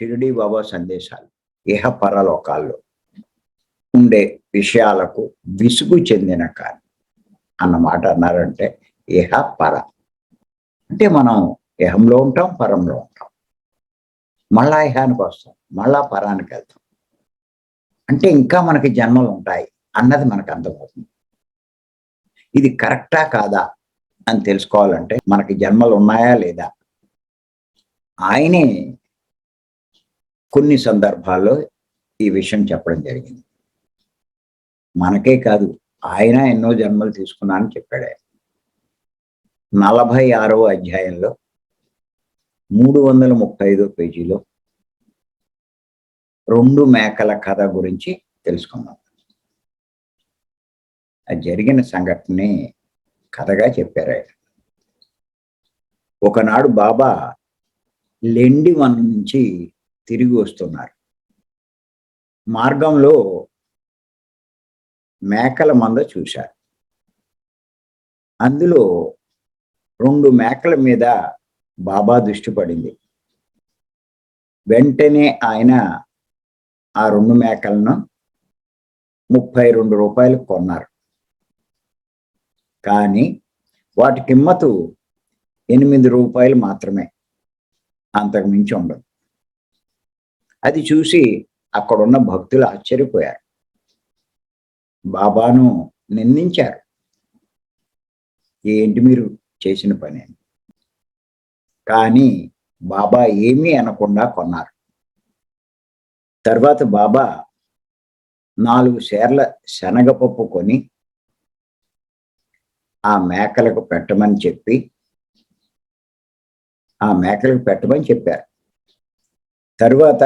షిరిడి బాబా సందేశాలు. ఇహ పరలోకాల్లో ఉండే విషయాలకు విసుగు చెందిన కాని అన్నమాట అన్నారంటే ఇహ పర. అంటే మనం ఇహంలో ఉంటాం పరంలో ఉంటాం. మళ్ళా ఇహానికి వస్తాం మళ్ళా పరానికి వెళ్తాం. అంటే ఇంకా మనకి జన్మలు ఉంటాయి అన్నది మనకు అర్థమవుతుంది. ఇది కరెక్టా కాదా అని తెలుసుకోవాలంటే మనకి జన్మలు ఉన్నాయా లేదా? ఆయనే కొన్ని సందర్భాల్లో ఈ విషయం చెప్పడం జరిగింది. మనకే కాదు ఆయన ఎన్నో జన్మలు తీసుకున్నా అని చెప్పాడు. ఆయన. నలభై ఆరవ అధ్యాయంలో మూడు వందల ముప్పై ఐదో పేజీలో రెండు మేకల కథ గురించి తెలుసుకుందాం. అది జరిగిన సంఘటనని కథగా చెప్పారు ఆయన. ఒకనాడు బాబా లెండి వన్ నుంచి తిరిగి వస్తున్నారు. మార్గంలో మేకల మంద చూశారు. అందులో రెండు మేకల మీద బాబా దృష్టి పడింది. వెంటనే ఆయన ఆ రెండు మేకలను ముప్పై రెండు రూపాయలు కొన్నారు. కానీ వాటి కిమ్మతు ఎనిమిది రూపాయలు మాత్రమే అంతకుమించి ఉండదు. అది చూసి అక్కడున్న భక్తులు ఆశ్చర్యపోయారు. బాబాను నిందించారు. ఏంటి మీరు చేసిన పని అని. కానీ బాబా ఏమీ అనకుండా కొన్నారు. తర్వాత బాబా నాలుగు సేర్ల శనగపప్పు కొని ఆ మేకలకు పెట్టమని చెప్పి ఆ మేకలకు పెట్టమని చెప్పారు. తరువాత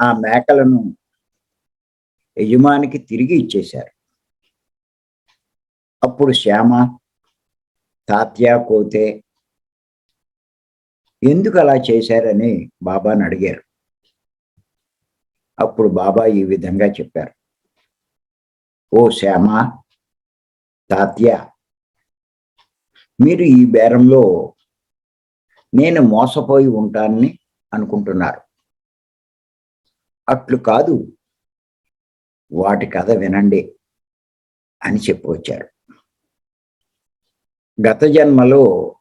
ఆ మేకలను యజమానికి తిరిగి ఇచ్చేశారు. అప్పుడు శ్యామ తాత్య కోతే ఎందుకు అలా చేశారని బాబాను అడిగారు. అప్పుడు బాబా ఈ విధంగా చెప్పారు. ఓ శ్యామ తాత్య మీరు ఈ బేరంలో నేను మోసపోయి ఉంటానని అనుకుంటున్నారు. అట్లు కాదు వాటి కథ వినండి అని చెప్పొచ్చారు గత జన్మలో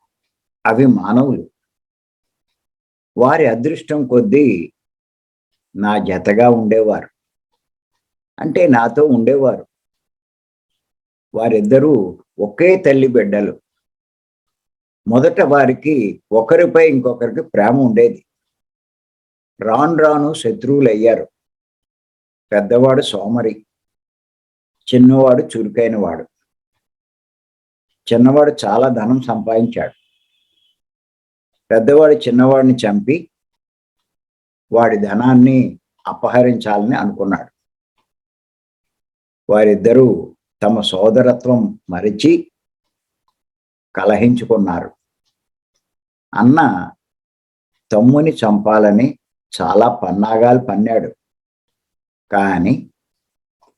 అవి మానవులు. వారి అదృష్టం కొద్దీ నా జతగా ఉండేవారు. అంటే నాతో ఉండేవారు. వారిద్దరూ ఒకే తల్లి బిడ్డలు. మొదట వారికి ఒకరిపై ఇంకొకరికి ప్రేమ ఉండేది. రాను రాను శత్రువులు అయ్యారు పెద్దవాడు సోమరి చిన్నవాడు చురుకైన వాడు చిన్నవాడు చాలా ధనం సంపాదించాడు. పెద్దవాడు చిన్నవాడిని చంపి వాడి ధనాన్ని అపహరించాలని అనుకున్నాడు. వారిద్దరూ తమ సోదరత్వం మరిచి కలహించుకున్నారు. అన్న తమ్ముని చంపాలని చాలా పన్నాగాలు పన్నాడు. కానీ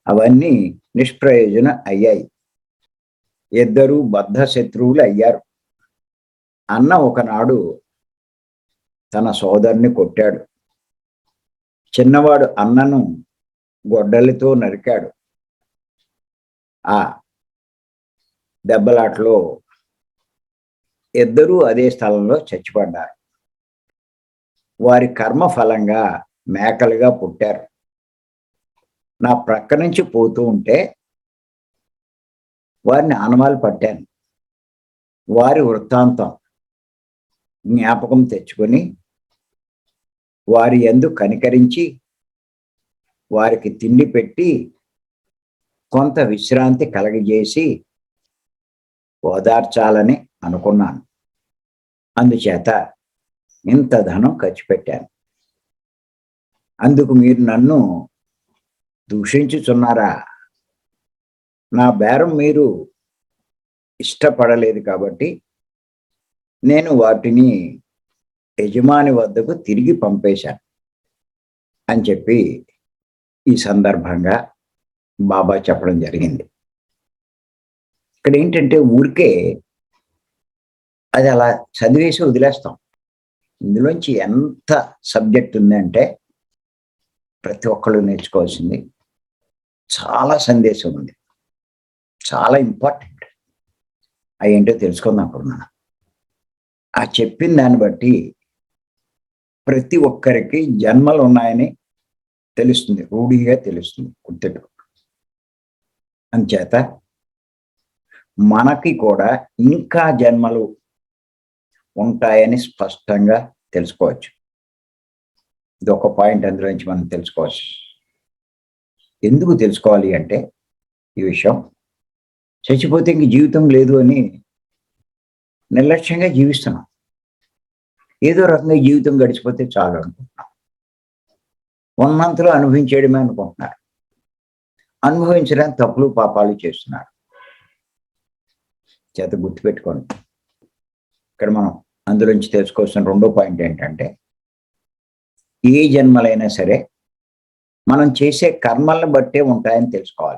అవన్నీ నిష్ప్రయోజనం అయ్యాయి. ఇద్దరూ బద్ధ శత్రువులు అయ్యారు. అన్న ఒకనాడు తన సోదరుని కొట్టాడు. చిన్నవాడు అన్నను గొడ్డలితో నరికాడు. ఆ దెబ్బలాటలో ఇద్దరూ అదే స్థలంలో చచ్చిపడ్డారు. వారి కర్మ ఫలంగా మేకలుగా పుట్టారు. నా ప్రక్క నుంచి పోతూ ఉంటే వారిని ఆనవాలు పట్టాను. వారి వృత్తాంతం జ్ఞాపకం తెచ్చుకొని వారి ఎందు కనికరించి వారికి తిండి పెట్టి కొంత విశ్రాంతి కలగజేసి ఓదార్చాలని అనుకున్నాను. అందుచేత ఇంత ధనం ఖర్చు పెట్టాను. అందుకు మీరు నన్ను దూషించుచున్నారా? నా బేరం మీరు ఇష్టపడలేదు కాబట్టి నేను వాటిని యజమాని వద్దకు తిరిగి పంపేశాను అని చెప్పి ఈ సందర్భంగా బాబా చెప్పడం జరిగింది. ఇక్కడ ఏంటంటే ఊరికే అది అలా చదివేసి వదిలేస్తాం. ఇందులోంచి ఎంత సబ్జెక్ట్ ఉందంటే ప్రతి ఒక్కళ్ళు నేర్చుకోవాల్సింది చాలా సందేశం ఉంది. చాలా ఇంపార్టెంట్. అవి ఏంటో తెలుసుకుందాం అప్పుడు మనం ఆ చెప్పిన దాన్ని బట్టి ప్రతి ఒక్కరికి జన్మలు ఉన్నాయని తెలుస్తుంది. రూఢిగా తెలుస్తుంది. గుర్తెట్టు అంచేత మనకి కూడా ఇంకా జన్మలు ఉంటాయని స్పష్టంగా తెలుసుకోవచ్చు. ఇది ఒక పాయింట్ అందులో నుంచి మనం తెలుసుకోవచ్చు. ఎందుకు తెలుసుకోవాలి అంటే ఈ విషయం. చచ్చిపోతే ఇంక జీవితం లేదు అని నిర్లక్ష్యంగా జీవిస్తున్నాం. ఏదో రకంగా జీవితం గడిచిపోతే చాలు అనుకుంటున్నాం. ఉన్నంతలో అనుభవించేయడమే అనుకుంటున్నారు. అనుభవించడానికి తప్పులు పాపాలు చేస్తున్నారు. చేత గుర్తుపెట్టుకోండి. ఇక్కడ మనం అందులోంచి తెలుసుకోవాల్సిన రెండో పాయింట్ ఏంటంటే ఏ జన్మలైనా సరే మనం చేసే కర్మలను బట్టే ఉంటాయని తెలుసుకోవాలి.